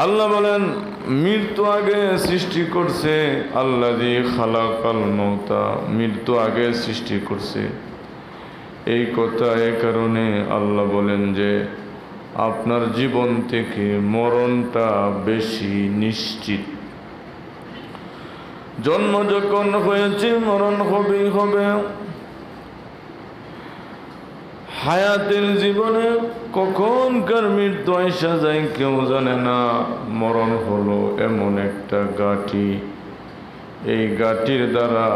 আল্লাহ বলেন, মৃত্যু আগে সৃষ্টি করছে আল্লাহ খালাকাল মৌতা। মৃত্যু আগে সৃষ্টি করছে। এই কথা এ কারণে আল্লাহ বলেন যে, আপনার জীবন থেকে মরণটা বেশি নিশ্চিত। জন্ম যখন হয়েছে, মরণ হবেই হবে। হায়াতের জীবনে কখনকার মৃত্যু আসা যায় কেউ জানে না। মরণ হলো এমন একটা গাঠি। এই গাঠির দ্বারা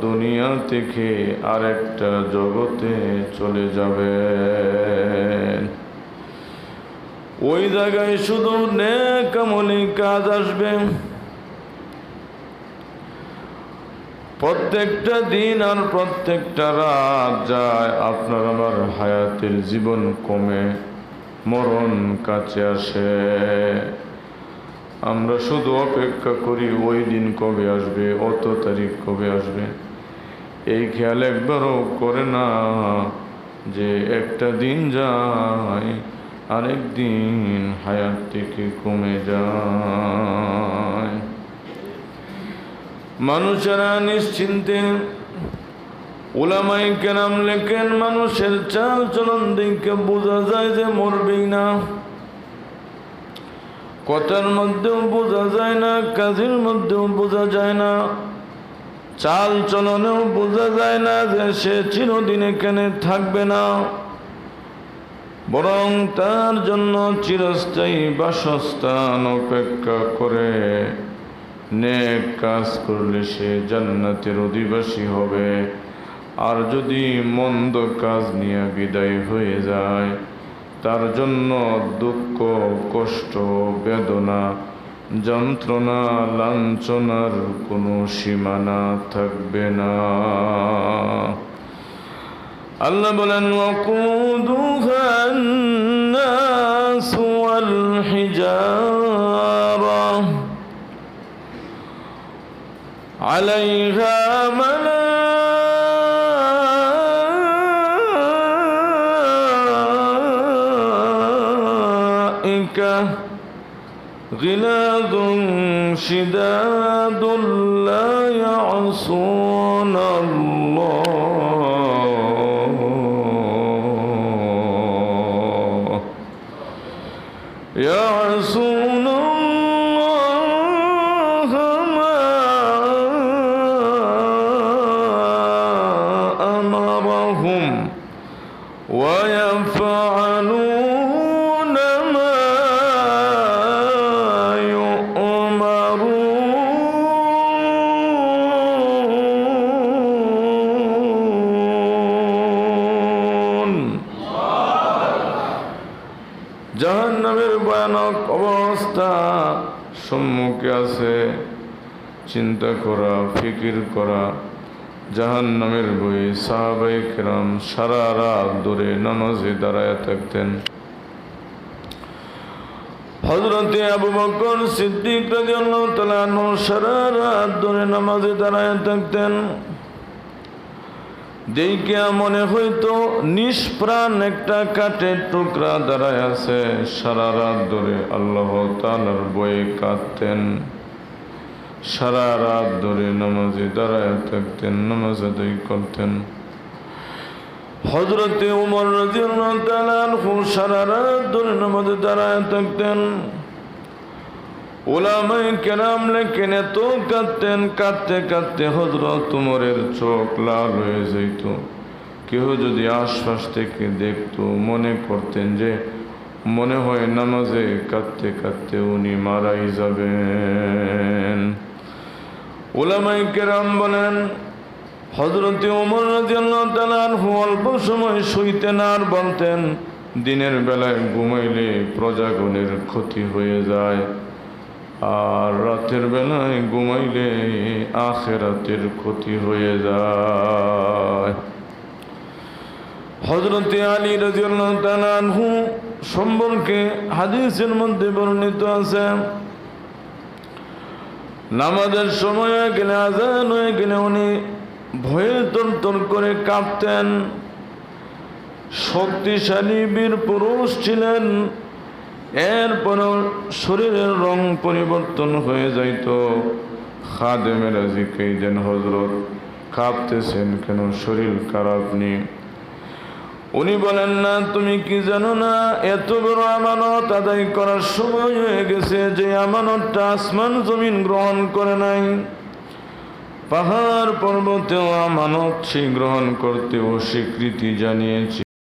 দুনিয়া থেকে আরেকটা জগতে চলে যাবে ওই জায়গায় শুধু নেকামলি কাজ আসবে। প্রত্যেকটা দিন আর প্রত্যেকটা রাত যায়। আপনার আমার হায়াতের জীবন কমে, মরণ কাছে আসে। আমরা শুধু অপেক্ষা করি, ওই দিন কবে আসবে, অত তারিখ কবে আসবে? এই খেয়াল একবারও করে না যে একটা দিন যায়, আরেক দিন হায়াত থেকে কমে যায়। মানুষেরা নিশ্চিন্তে ওলামাই কেরাম লেখেন, মানুষের চাল চলন দিকে বোঝা যায় যে মরবেই না। কথার মধ্যেও বোঝা যায় না, কাজের মধ্যেও বোঝা যায় না। চাল চলনেও বোঝা যায় না যে সে চিরদিন এখানে থাকবে না। বরং তার জন্য চিরস্থায়ী বাসস্থান অপেক্ষা করে। নেক কাজ করলে সে জান্নাতের অধিবাসী হবে। আর যদি মন্দ কাজ নিয়ে বিদায় হয়ে যায়, তার জন্য দুঃখ, কষ্ট, বেদনা, যন্ত্রণা, লাঞ্ছনার কোনো সীমানা থাকবে না। আল্লাহ বলেন عليها ملائكة غلاظ شداد لا يعصون الله. জাহান নামের ভয়ানক অবস্থা সম্মুখে আছে। চিন্তা করা, ফিকির করা জাহান নামের বই সাহাবাই কেরাম সারা রাত ধরে নামাজে দাঁড়ায় থাকতেন। হজরতে আবু বকর সিদ্দিক রাদিয়াল্লাহু তাআলা আনহু সারা রাত ধরে নামাজে দাঁড়ায় থাকতেন। দেখে মনে হইতো নিষ্প্রাণ একটা কাঠের টুকরা দাঁড়ায় আছে। সারা রাত ধরে আল্লাহ তালার বয়ে কাঁদতেন। সারা রাত ধরে নামাজে দাঁড়ায় থাকতেন, নামাজ আদায় করতেন। হজরতে উমর তাআলা সারা রাত ধরে নামাজে দাঁড়ায় থাকতেন। ওলামাই কেরাম লেখেন এত কাঁদতেন, কাঁদতে কাঁদতে হজরত উমরের চোখ লাল হয়ে যেত কেউ যদি আশপাশ থেকে দেখতো, মনে করতেন যে মনে হয় নামাজে কাঁদতে কাঁদতে উনি মারাই যাবেন। ওলামাই কেরাম বলেন হজরতে ওমর রাজিয়াল্লাহু আনহু অল্প সময় শুইতেন আর বলতেন, দিনের বেলায় ঘুমাইলে প্রজাগণের ক্ষতি হয়ে যায়। আর রাতের বেলায় ঘুমাইলে আখেরাতের ক্ষতি হয়ে যায়। হজরতে আলী আনহু সম্পর্কে হাদিসের মধ্যে বর্ণিত আছে, নামাজের সময় গেলে আজান হয়ে গেলে উনি ভয়ে তর করে কাঁপতেন। শক্তিশালী বীর পুরুষ ছিলেন। এরপরও শরীরের রং পরিবর্তন হয়ে যাইত। খাদেমেরা দেন হজরত কাঁপতেছেন কেন? শরীর খারাপ নেই উনি বলেন, না, তুমি কি জানো না, এত বড় আমানত আদায় করার সময় হয়ে গেছে যে আমানতটা আসমান জমিন গ্রহণ করে নাই। পাহাড় পর্বতেও আমানত সে গ্রহণ করতে ও স্বীকৃতি জানিয়েছে।